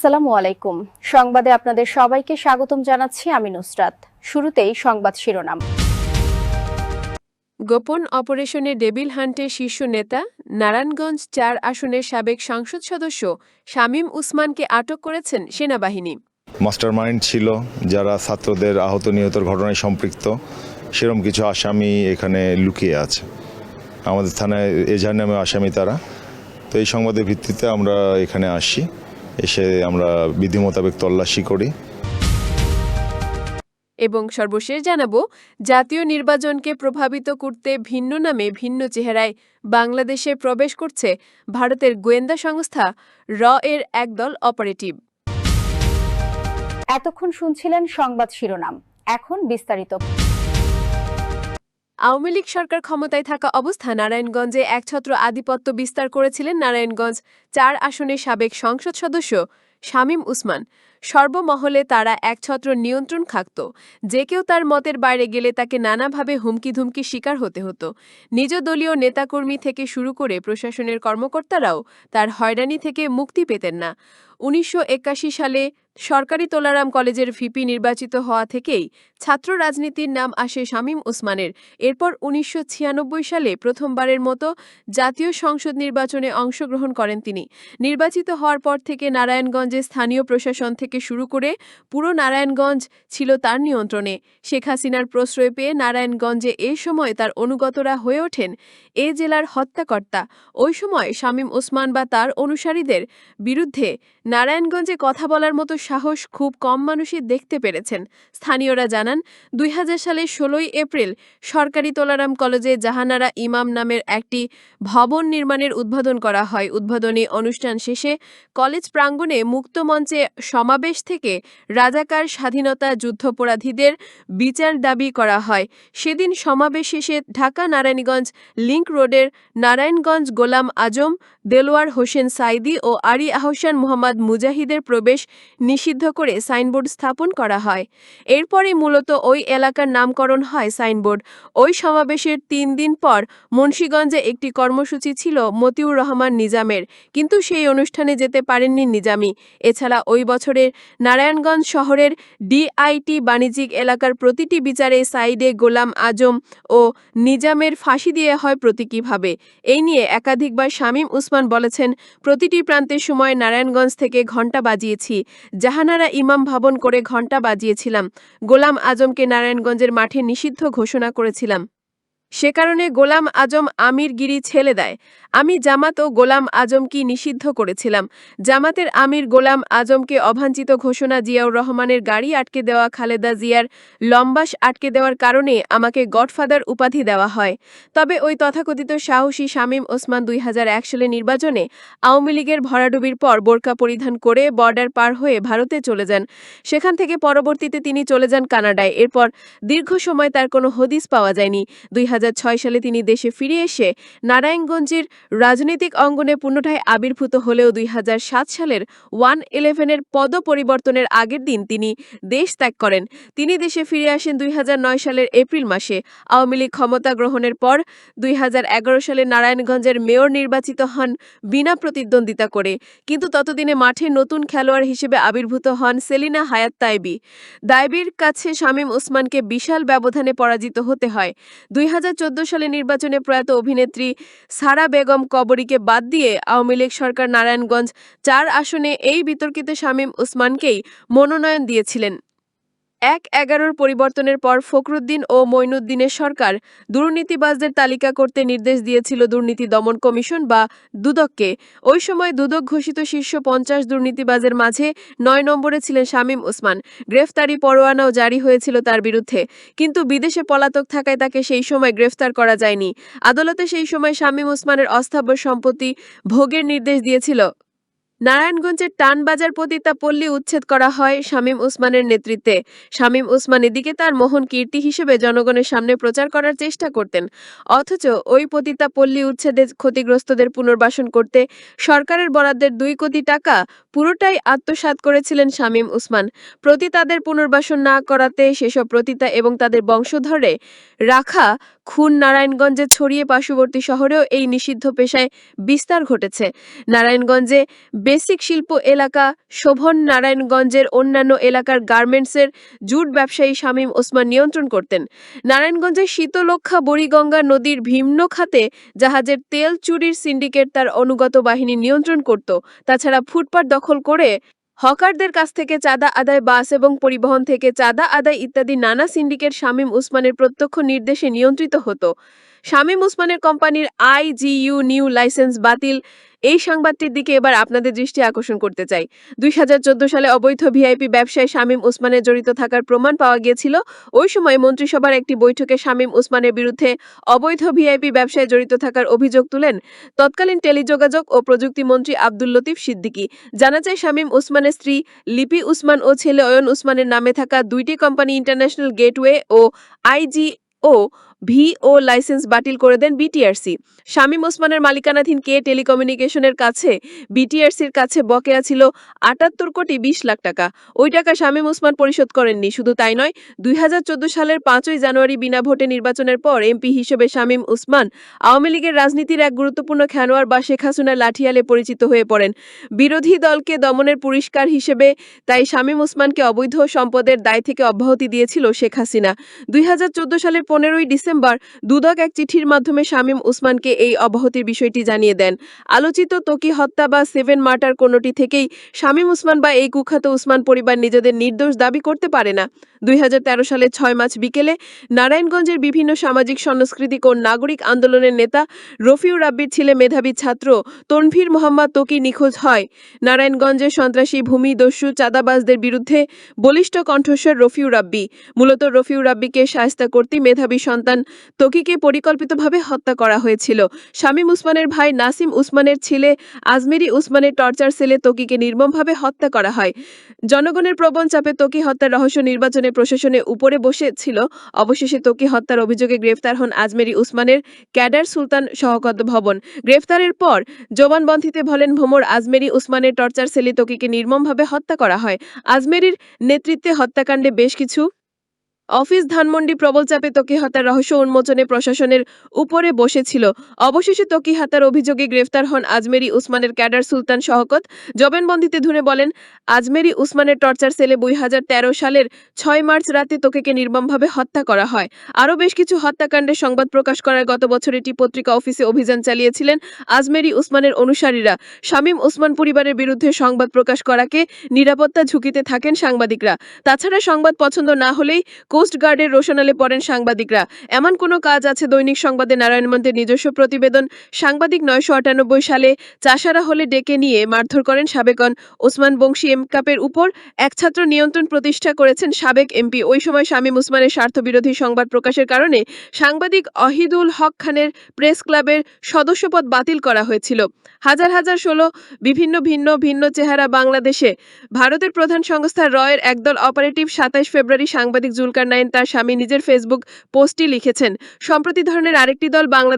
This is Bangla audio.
আসসালামু আলাইকুম। সংবাদে আপনাদের সবাইকে স্বাগতম জানাচ্ছি আমি নুসরাত। শুরুতেই সংবাদ শিরোনাম। গোপন অপারেশনে ডেবিল হান্টের শীর্ষ নেতা নারায়ণগঞ্জ চার আসনের সাবেক সংসদ সদস্য শামীম উসমানকে আটক করেছেন সেনাবাহিনী। মাস্টার মাইন্ড ছিল যারা ছাত্রদের আহত নিহতর ঘটনায় সম্পৃক্ত। সেরকম কিছু আসামি এখানে লুকিয়ে আছে। আমাদের থানায় এজাহার নামে আসামি তারা। তো এই সংবাদের ভিত্তিতে আমরা এখানে আসি। এসে আমরা বিধি মোতাবেক তল্লাশি করি। এবং সর্বশেষ জানাব জাতীয় নির্বাচনকে প্রভাবিত করতে ভিন্ন নামে ভিন্ন চেহারায় বাংলাদেশে প্রবেশ করছে ভারতের গোয়েন্দা সংস্থা র এর একদল অপারেটিভ। এতক্ষণ শুনছিলেন সংবাদ শিরোনাম। এখন বিস্তারিত। আওয়ামী লীগ সরকার ক্ষমতায় থাকা অবস্থা নারায়ণগঞ্জে একছত্র আধিপত্য বিস্তার করেছিলেন নারায়ণগঞ্জ চার আসনের সাবেক সংসদ সদস্য শামীম উসমান। সর্বমহলে তারা একছত্র নিয়ন্ত্রণ থাকত যে কেউ তার মতের বাইরে গেলে তাকে নানাভাবে হুমকি ধুমকি শিকার হতে হতো। নিজ দলীয় নেতাকর্মী থেকে শুরু করে প্রশাসনের কর্মকর্তারাও তার হয়রানি থেকে মুক্তি পেতেন না। উনিশশো একাশি সালে সরকারি তোলারাম কলেজের ভিপি নির্বাচিত হওয়া থেকেই ছাত্র রাজনীতির নাম আসে শামীম ওসমানের। এরপর উনিশশো ছিয়ানব্বই সালে প্রথমবারের মতো জাতীয় সংসদ নির্বাচনে অংশগ্রহণ করেন তিনি। নির্বাচিত হওয়ার পর থেকে নারায়ণগঞ্জে স্থানীয় প্রশাসন থেকে শুরু করে পুরো নারায়ণগঞ্জ ছিল তার নিয়ন্ত্রণে। শেখ হাসিনার প্রশ্রয় পেয়ে নারায়ণগঞ্জে এ সময় তার অনুগতরা হয়ে ওঠেন এ জেলার হত্যাকর্তা। ওই সময় শামীম ওসমান বা তার অনুসারীদের বিরুদ্ধে নারায়ণগঞ্জে কথা বলার মতো সাহস খুব কম মানুষই দেখতে পেরেছেন। স্থানীয়রা জানান, দুই হাজার সালের ষোলোই এপ্রিল সরকারি তোলারাম কলেজে জাহানারা ইমাম নামের একটি ভবন নির্মাণের উদ্বোধন করা হয়। উদ্বোধনী অনুষ্ঠান শেষে কলেজ প্রাঙ্গণে মুক্ত মঞ্চে সমাবেশ থেকে রাজাকার স্বাধীনতা যুদ্ধপরাধীদের বিচার দাবি করা হয়। সেদিন সমাবেশ শেষে ঢাকা নারায়ণগঞ্জ লিংক রোডের নারায়ণগঞ্জ গোলাম আজম, দেলোয়ার হোসেন সাইদি ও আরি আহসান মোহাম্মদ মুজাহিদের প্রবেশ নিষিদ্ধ করে সাইনবোর্ড স্থাপন করা হয়। এরপরই মূলত ওই এলাকার নামকরণ হয় সাইনবোর্ড। ওই সমাবেশের তিন দিন পর মুন্সীগঞ্জে একটি কর্মসূচি ছিল মতিউর রহমান নিজামের। কিন্তু সেই অনুষ্ঠানে যেতে পারেননি নিজামি। এছাড়া ওই বছরের নারায়ণগঞ্জ শহরের ডিআইটি বাণিজ্যিক এলাকার প্রতিটি বিচারে সাইডে গোলাম আজম ও নিজামের ফাঁসি দিয়ে হয় প্রতীকীভাবে। এই নিয়ে একাধিকবার শামীম উসমান বলেছেন, প্রতিটি প্রান্তের সময় নারায়ণগঞ্জ থেকে ঘণ্টা বাজিয়েছি। জাহানারা ইমাম ভবন করে ঘণ্টা বাজিয়েছিলাম। গোলাম আজমকে নারায়ণগঞ্জের মাঠে নিষিদ্ধ ঘোষণা করেছিলাম। সে কারণে গোলাম আজম আমিরগিরি ছেলে দেয়। আমি জামাত ও গোলাম আজমকে নিষিদ্ধ করেছিলাম। জামাতের আমির গোলাম আজমকে অবাঞ্ছিত ঘোষণা জিয়াউর রহমানের গাড়ি আটকে দেওয়া, খালেদা জিয়ার লম্বাস আটকে দেওয়ার কারণে আমাকে গডফাদার উপাধি দেওয়া হয়। তবে ওই তথাকথিত সাহসী শামীম ওসমান দুই সালে নির্বাচনে আওয়ামী লীগের ভরাডুবির পর বোরকা পরিধান করে বর্ডার পার হয়ে ভারতে চলে যান। সেখান থেকে পরবর্তীতে তিনি চলে যান কানাডায়। এরপর দীর্ঘ সময় তার কোনো হদিস পাওয়া যায়নি। দুই সালে তিনি দেশে ফিরে এসে নারায়ণগঞ্জের রাজনৈতিক অঙ্গনে পুনরায় আবির্ভূত হলেও দুই সালের ওয়ান ইলেভেনের পদ পরিবর্তনের আগের দিন তিনি দেশ ত্যাগ করেন। তিনি দেশে ফিরে আসেন দুই সালের এপ্রিল মাসে। আওয়ামী লীগ ক্ষমতা গ্রহণের পর দুই সালে নারায়ণগঞ্জের মেয়র নির্বাচিত হন বিনা প্রতিদ্বন্দ্বিতা করে। কিন্তু ততদিনে মাঠে নতুন খেলোয়াড় হিসেবে আবির্ভূত হন সেলিনা হায়াত তাইবি। দাইবির কাছে শামীম ওসমানকে বিশাল ব্যবধানে পরাজিত হতে হয়। দুই সালে নির্বাচনে প্রয়াত অভিনেত্রী সারা বেগম কবরীকে বাদ দিয়ে আওয়ামী লীগ সরকার নারায়ণগঞ্জ চার আসনে এই বিতর্কিত শামীম ওসমানকেই মনোনয়ন দিয়েছিলেন। এক এগারোর পরিবর্তনের পর ফখরুদ্দিন ও মঈনুদ্দিনের সরকার দুর্নীতিবাজদের তালিকা করতে নির্দেশ দিয়েছিল দুর্নীতি দমন কমিশন বা দুদককে। ওই সময় দুদক ঘোষিত শীর্ষ পঞ্চাশ দুর্নীতিবাজের মাঝে নয় নম্বরে ছিলেন শামীম ওসমান। গ্রেফতারি পরোয়ানাও জারি হয়েছিল তার বিরুদ্ধে। কিন্তু বিদেশে পলাতক থাকায় তাকে সেই সময় গ্রেফতার করা যায়নি। আদালতে সেই সময় শামীম ওসমানের অস্থাবর সম্পত্তি ভোগের নির্দেশ দিয়েছিল। নারায়ণগঞ্জের টানবাজার পতিতা পল্লী উচ্ছেদ করা হয় শামীম ওসমানের নেতৃত্বে। শামীম ওসমান এদিকে তার মোহন কীর্তি হিসেবে জনগণের সামনে প্রচার করার চেষ্টা করতেন। অথচ ওই পতিতা পল্লী উচ্ছেদে ক্ষতিগ্রস্তদের পুনর্বাসন করতে সরকারের বরাদ্দের দুই কোটি টাকা পুরোটাই আত্মসাৎ করেছিলেন শামীম ওসমান প্রতি তাদের পুনর্বাসন না করাতে সেসব প্রতিতা এবং তাদের বংশধরে রাখা খুন নারায়ণগঞ্জে ছড়িয়ে পার্শ্ববর্তী শহরেও এই নিষিদ্ধ পেশায় বিস্তার ঘটেছে। নারায়ণগঞ্জে বেসিক শিল্প এলাকা, শোভন নারায়ণগঞ্জের অন্যান্য এলাকার গার্মেন্টসের জুট ব্যবসায়ী শামীম ওসমান নিয়ন্ত্রণ করতেন। নারায়ণগঞ্জের শীতলক্ষা বুড়িগঙ্গা নদীর ভিন্ন খাতে জাহাজের তেল চুরির সিন্ডিকেট তার অনুগত বাহিনী নিয়ন্ত্রণ করত। তাছাড়া ফুটপাত দখল করে হকারদের কাছ থেকে চাঁদা আদায়, বাস এবং পরিবহন থেকে চাঁদা আদায় ইত্যাদি নানা সিন্ডিকেট শামীম উসমানের প্রত্যক্ষ নির্দেশে নিয়ন্ত্রিত হতো। শামীম উসমানের কোম্পানির আইজিইউ নিউ লাইসেন্স বাতিল। এই সংবাদটির দিকে এবার আপনাদের দৃষ্টি আকর্ষণ করতে চাই। দুই হাজার চোদ্দ সালে অবৈধ ভিআইপি ব্যবসায় শামীম উসমানের জড়িত থাকার প্রমাণ পাওয়া গিয়েছিল। ওই সময় মন্ত্রিসভার একটি বৈঠকে শামীম উসমানের বিরুদ্ধে অবৈধ ভিআইপি ব্যবসায় জড়িত থাকার অভিযোগ তুলেন তৎকালীন টেলিযোগাযোগ ও প্রযুক্তিমন্ত্রী আব্দুল লতিফ সিদ্দিকী। জানা যায়, শামীম উসমানের স্ত্রী লিপি উসমান ও ছেলে অয়ন উসমানের নামে থাকা দুইটি কোম্পানি ইন্টারন্যাশনাল গেটওয়ে ও আইজি ও ভিও লাইসেন্স বাতিল করে দেন বিটিআরসি। শামীম ওসমানের মালিকানাধীন কে টেলিকমিউনিকেশনের কাছে, বিটিআরসির কাছে বকেয়া ছিল আটাত্তর কোটি বিশ লাখ টাকা। ওই টাকা শামীম ওসমান পরিশোধ করেননি। শুধু তাই নয়, দুই সালের পাঁচই জানুয়ারি বিনা ভোটে নির্বাচনের পর এমপি হিসেবে শামীম উসমান আওয়ামী লীগের রাজনীতির এক গুরুত্বপূর্ণ খেলোয়াড় বা শেখ হাসিনার লাঠিয়ালে পরিচিত হয়ে পড়েন। বিরোধী দলকে দমনের পুরস্কার হিসেবে তাই শামীম উসমানকে অবৈধ সম্পদের দায় থেকে অব্যাহতি দিয়েছিল শেখ হাসিনা। দুই হাজার চোদ্দ সালের পনেরোই ডিসেম্বর দুদক এক চিঠির মাধ্যমে শামীম উসমানকে এই অব্যাহতির বিষয়টি জানিয়ে দেন। আলোচিত তকি হত্যা বা সেভেন মার্টার কোনোটি থেকেই শামীম উসমান বা এই কুখ্যাত উসমান পরিবার নিজেদের নির্দোষ দাবি করতে পারে না। দুই সালের ছয় মার্চ বিকেলে নারায়ণগঞ্জের বিভিন্ন সামাজিক, সাংস্কৃতিক ও নাগরিক আন্দোলনের নেতা রফিউর রাব্বির ছেলে মেধাবী ছাত্র তনভীর মোহাম্মদ তোকি নিখোঁজ হয়। নারায়ণগঞ্জের সন্ত্রাসী ভূমি দস্যু চাঁদাবাজদের বিরুদ্ধে বলিষ্ঠ কণ্ঠস্বর রফিউর রাব্বি মূলত রফিউর রাব্বিকে সায়স্তা করতে মেধাবী সন্তান তকিকে পরিকল্পিতভাবে হত্যা করা হয়েছিল। শামীম উসমানের ভাই নাসিম উসমানের ছেলে আজমেরি উসমানের টর্চার সেলে তকিকে নির্মমভাবে হত্যা করা হয়। জনগণের প্রবণ চাপে তকি হত্যার রহস্য নির্বাচনে প্রশাসনে উপরে বসে ছিল অবশেষে তোকি হত্যার অভিযোগে গ্রেফতার হন আজমেরি উসমানের ক্যাডার সুলতান সহকত ভবন। গ্রেফতারের পর জবানবন্দিতে বলেন ভোমর আজমেরি উসমানের টর্চার সেলে তোকিকে নির্মমভাবে হত্যা করা হয়? আজমেরির নেতৃত্বে হত্যাকাণ্ডে বেশ কিছু অফিস ধানমন্ডি প্রবল চাপে তকি হত্যার রহস্য উন্মোচনে প্রশাসনের উপরে বসেছিল। অবশেষে তকি হত্যার অভিযোগে গ্রেফতার হন আজমেরি উসমানের ক্যাডার সুলতান শহকত জবানবন্দিতে ধুনে বলেন, আজমেরি উসমানের টর্চার সেলে দুই হাজার তেরো সালের ছয় মার্চ রাতে তোকেকে নির্মমভাবে হত্যা করা হয়। আরও বেশ কিছু হত্যাকাণ্ডের সংবাদ প্রকাশ করার গত বছর এটি পত্রিকা অফিসে অভিযান চালিয়েছিলেন আজমেরি উসমানের অনুসারীরা। শামীম উসমান পরিবারের বিরুদ্ধে সংবাদ প্রকাশ করাকে নিরাপত্তা ঝুঁকিতে থাকেন সাংবাদিকরা। তাছাড়া সংবাদ পছন্দ না হলেই কোস্টগার্ডের রোশনালে পড়েন সাংবাদিকরা। এমন কোনো কাজ আছে দৈনিক সংবাদে নারায়ণমন্ত্রের নিজস্ব প্রতিবেদন? সাংবাদিক নয়শো আটানব্বই সালে চাষারা হলে ডেকে নিয়ে মারধর করেন সাবেকন ওসমান বংশী এম কাপের উপর। এক ছাত্র নিয়ন্ত্রণ প্রতিষ্ঠা করেছেন সাবেক এমপি ওই সময় শামীম উসমানের স্বার্থবিরোধী সংবাদ প্রকাশের কারণে সাংবাদিক অহিদুল হক খানের প্রেস ক্লাবের সদস্যপদ বাতিল করা হয়েছিল। হাজার হাজার ষোলো বিভিন্ন ভিন্ন ভিন্ন চেহারা বাংলাদেশে। ভারতের প্রধান সংস্থা রয়ের একদল অপারেটিভ সাতাইশ ফেব্রুয়ারি সাংবাদিক জুলকার নাইন তার স্বামী নিজের ফেসবুক পোস্টটি লিখেছেন। সম্প্রতি ধরনের আরেকটি দল বাংলা